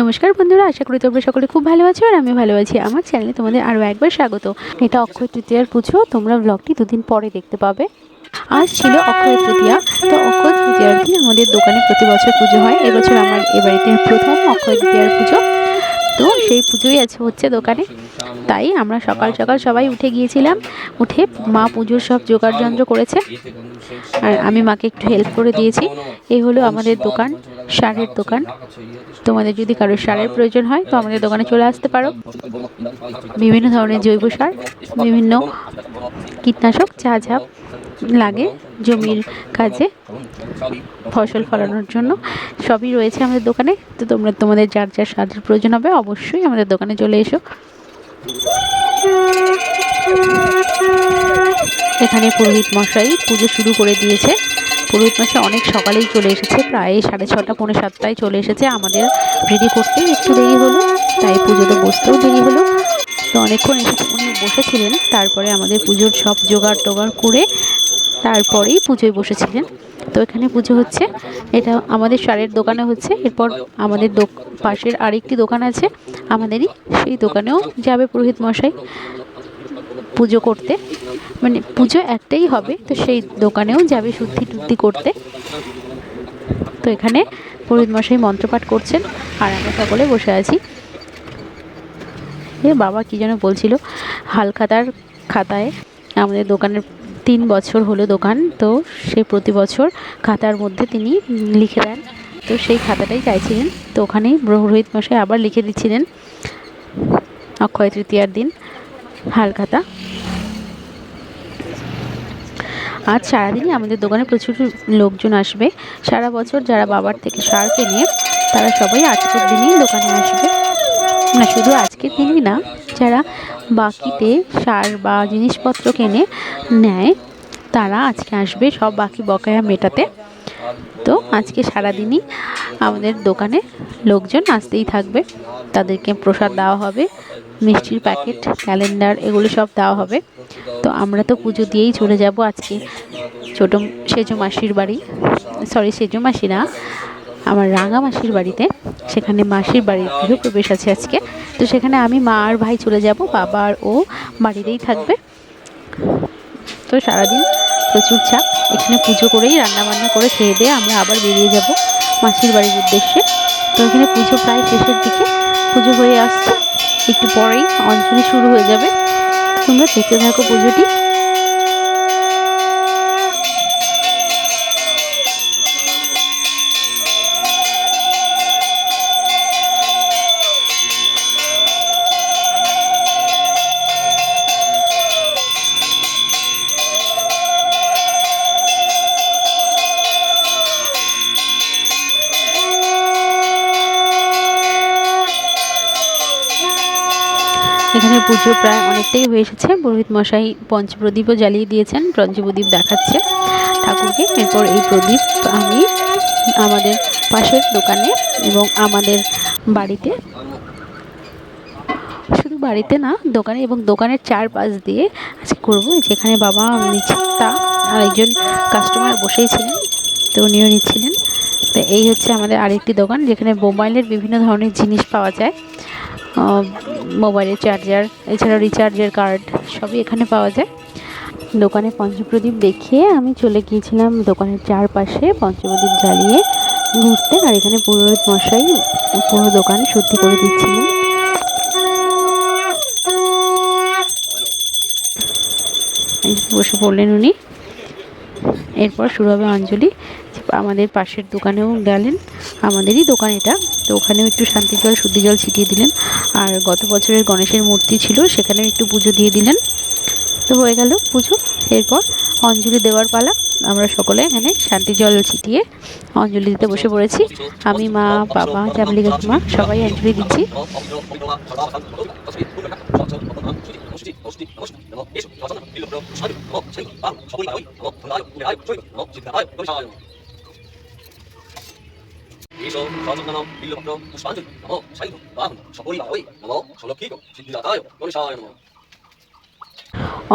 নমস্কার বন্ধুরা, আশা করি তোমরা সকলে খুব ভালো আছো আর আমি ভালো আছি। আমার চ্যানেলে তোমাদের আরও একবার স্বাগত। এটা অক্ষয় তৃতীয়ার পুজো, তোমরা ব্লগটি দুদিন পরে দেখতে পাবে। আজ ছিল অক্ষয় তৃতীয়া, তো অক্ষয় তৃতীয়ার দিন আমাদের দোকানে প্রতি বছর পুজো হয়। এবছর আমার এ বাড়িতে প্রথম অক্ষয় তৃতীয়ার পুজো। তো সেই পুজোই আছে হচ্ছে দোকানে। তাই আমরা সকাল সকাল সবাই উঠে গিয়েছিলাম। উঠে মা পুজোর সব জোগাড় যন্ত্র করেছে। আর আমি মাকে একটু হেল্প করে দিয়েছি। এই হলো আমাদের দোকান, সারের দোকান। তোমাদের যদি কারোর সারের প্রয়োজন হয়, তো আমাদের দোকানে চলে আসতে পারো। বিভিন্ন ধরনের জৈব সার, বিভিন্ন কীটনাশক যা যা লাগে জমির কাজে, ফসল ফলানোর জন্য। সবই রয়েছে আমাদের দোকানে। তো তোমরা, তোমাদের যার যার সারের প্রয়োজন হবে, অবশ্যই আমাদের দোকানে চলে এসো। এখানে পুরোহিত মশাই পুজো শুরু করে দিয়েছে। পুরোহিত মশাই অনেক সকালেই চলে এসেছে, প্রায় সাড়ে ছটা, পৌনে সাতটায় চলে এসেছে আমাদের রেডি করতেই একটু দেরি হলো, তাই পুজোতে বসতেও দেরি হলো। তো অনেকক্ষণ এসে উনি বসেছিলেন, তারপরে আমাদের পুজোর সব জোগাড় টোগাড় করে তারপরেই পুজোয় বসেছিলেন। তো এখানে পুজো হচ্ছে, এটা আমাদের সারের দোকানে হচ্ছে, এরপর আমাদের পাশের আরেকটি দোকান আছে, আমাদেরই সেই দোকানেও যাবে পুরোহিত মশাই পুজো করতে। মানে পুজো একটাই হবে, তো সেই দোকানেও যাবে শুদ্ধি টুদ্ধি করতে। তো এখানে পুরোহিত মশাই মন্ত্রপাঠ করছেন, আর আমরা সকলে বসে আছি। এ বাবা কি যেন বলছিল, হালখাতার খাতায়, আমাদের দোকানের তিন বছর হলো দোকান, তো সে প্রতি বছর খাতার মধ্যে তিনি লিখে দেন। তো সেই খাতাটাই চাইছিলেন। তো ওখানেই পুরোহিত মশাই আবার লিখে দিচ্ছিলেন, অক্ষয় তৃতীয়ার দিন, হালখাতা। আজ সারাদিনই আমাদের দোকানে প্রচুর লোকজন আসবে। সারা বছর যারা বাবার থেকে সার কেনে, তারা সবাই আজকের দিনেই দোকানে আসবে। না, শুধু আজকের দিনই না, যারা বাকিতে সার বা জিনিসপত্র কেনে নেয়, তারা আজকে আসবে সব বাকি বকেয়া মেটাতে। তো আজকে সারাদিনই আমাদের দোকানে লোকজন আসতেই থাকবে। তাদেরকে প্রসাদ দেওয়া হবে, মিষ্টির প্যাকেট, ক্যালেন্ডার, এগুলো সব দেওয়া হবে। তো আমরা তো পুজো দিয়েই চলে যাব আজকে। ছোটো, সেজো মাসির বাড়ি, সরি, সেজো মাসি না আমার রাঙা মাসির বাড়িতে। সেখানে মাসির বাড়ির গৃহপ্রবেশ আছে আজকে। তো সেখানে আমি মা আর ভাই চলে যাব, বাবা আর ও বাড়িতেই থাকবে। তো সারাদিন প্রচুর চাপ। এখানে পুজো করেই রান্না বান্না করে খেয়ে দিয়ে আমরা আবার বেরিয়ে যাব মাসির বাড়ির উদ্দেশ্যে। তো এখানে পুজো প্রায় শেষের দিকে। পুজো হয়ে আসছে। একটু পরেই অঞ্জলি শুরু হয়ে যাবে। তোমরা দেখতে থাকো পুজোটি। এখানে পুজো প্রায় অনেকটাই হয়ে এসেছে। পুরোহিত মশাই পঞ্চপ্রদীপও জ্বালিয়ে দিয়েছেন পঞ্চপ্রদীপ দেখাচ্ছে ঠাকুরকে। এরপর এই প্রদীপ আমি আমাদের পাশের দোকানে এবং আমাদের বাড়িতে, শুধু বাড়িতে না, দোকানে এবং দোকানের চারপাশ দিয়ে আজকে করব। যেখানে বাবা নিচ্ছে, তা আর একজন কাস্টমার বসেই ছিলেন, তো উনিও নিচ্ছিলেন। তো এই হচ্ছে আমাদের আরেকটি দোকান, যেখানে মোবাইলের বিভিন্ন ধরনের জিনিস পাওয়া যায়। মোবাইলের চার্জার, এছাড়াও রিচার্জের কার্ড সবই এখানে পাওয়া যায়। দোকানে পঞ্চপ্রদীপ দেখিয়ে আমি চলে গিয়েছিলাম দোকানের চারপাশে পঞ্চপ্রদীপ জ্বালিয়ে ঘুরতে, আর এখানে পুরোহিত মশাই পুরো দোকান শুদ্ধি করে দিচ্ছিলেন। বসে পড়লেন উনি। এরপর শুরু হবে অঞ্জলি। আমাদের পাশের দোকানেও গেলেন আমাদেরই দোকান এটা তো ওখানেও একটু শান্তি জল শুদ্ধি জল ছিটিয়ে দিলেন আর গত বছরের গণেশের মূর্তি ছিল সেখানেও একটু পুজো দিয়ে দিলেন তো হয়ে গেল পুজো এরপর অঞ্জলি দেওয়ার পালা আমরা সকলে এখানে শান্তি জল ছিটিয়ে অঞ্জলি দিতে বসে পড়েছি আমি মা বাবা চামলি কাকিমা সবাই অঞ্জলি দিচ্ছি 이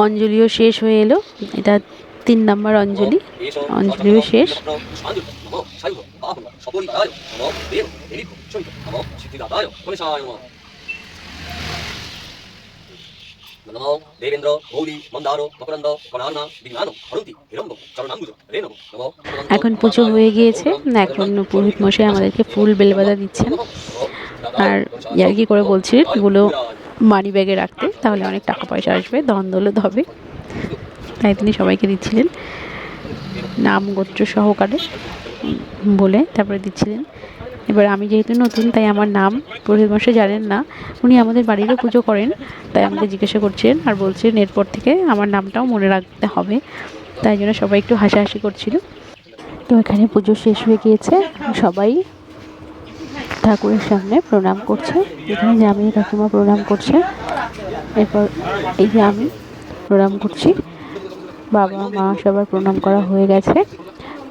অঞ্জলিও শেষ হয়ে এলো। এটা তিন নম্বর অঞ্জলি। অঞ্জলিও শেষ। নমো দেবেন্দ্র গৌরী মন্দার মকরন্দ হরন্তি হিরম্ব চরণাম্বুজ রে নমো নমো এখন পুজো হয়ে গিয়েছে। এখন পুরোহিত মশাই আমাদেরকে ফুল বেলপাতা দিচ্ছেন। আর ইয়ার কি করে বলছিলেন এগুলো মানি ব্যাগে রাখতে তাহলে অনেক টাকা পয়সা আসবে ধন দৌলত হবে। তাই তিনি সবাইকে দিচ্ছিলেন নাম গোত্র সহকারে বলে তারপরে দিচ্ছিলেন। এবার আমি যেহেতু নতুন, তাই আমার নাম পুরোহিত মশাই জানেন না। উনি আমাদের বাড়িরও পুজো করেন, তাই আমাকে জিজ্ঞাসা করছেন আর বলছেন এরপর থেকে আমার নামটাও মনে রাখতে হবে। তাই জন্য সবাই একটু হাসাহাসি করছিল। তো এখানে পুজো শেষ হয়ে গিয়েছে। সবাই ঠাকুরের সামনে প্রণাম করছে। এখানে জামি কাকিমা প্রণাম করছে। এরপর এই যে আমি প্রণাম করছি। বাবা, মা সবার প্রণাম করা হয়ে গেছে।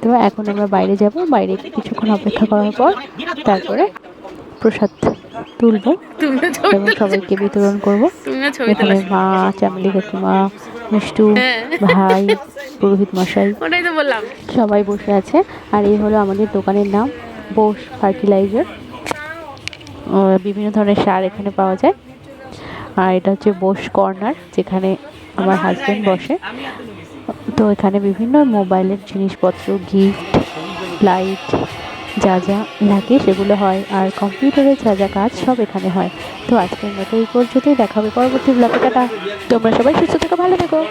তো এখন আমরা বাইরে যাব। বাইরে কিছুক্ষণ অপেক্ষা করার পর তারপরে প্রসাদ তুলবো এবং সবাইকে বিতরণ করব। এখানে মা চামলি কাকিমা মিষ্টু হ্যাঁ। ভাই পুরোহিত মশাই ওটাই তো বললাম। সবাই বসে আছে। আর এই হলো আমাদের দোকানের নাম বোস ফার্টিলাইজার। বিভিন্ন ধরনের সার এখানে পাওয়া যায়। আর এটা হচ্ছে বোস কর্নার যেখানে আমার হাজব্যান্ড বসে। তো এখানে বিভিন্ন মোবাইলের জিনিসপত্র গিফট লাইট যা যা লাগে সেগুলো হয়। আর কম্পিউটারে যা যা কাজ সব এখানে হয়। তো আজকের মতো এই পর্যন্তই। দেখাবে পরবর্তী ব্লগে টাটা। তোমরা সবাই সুস্থ থেকো, ভালো থেকো।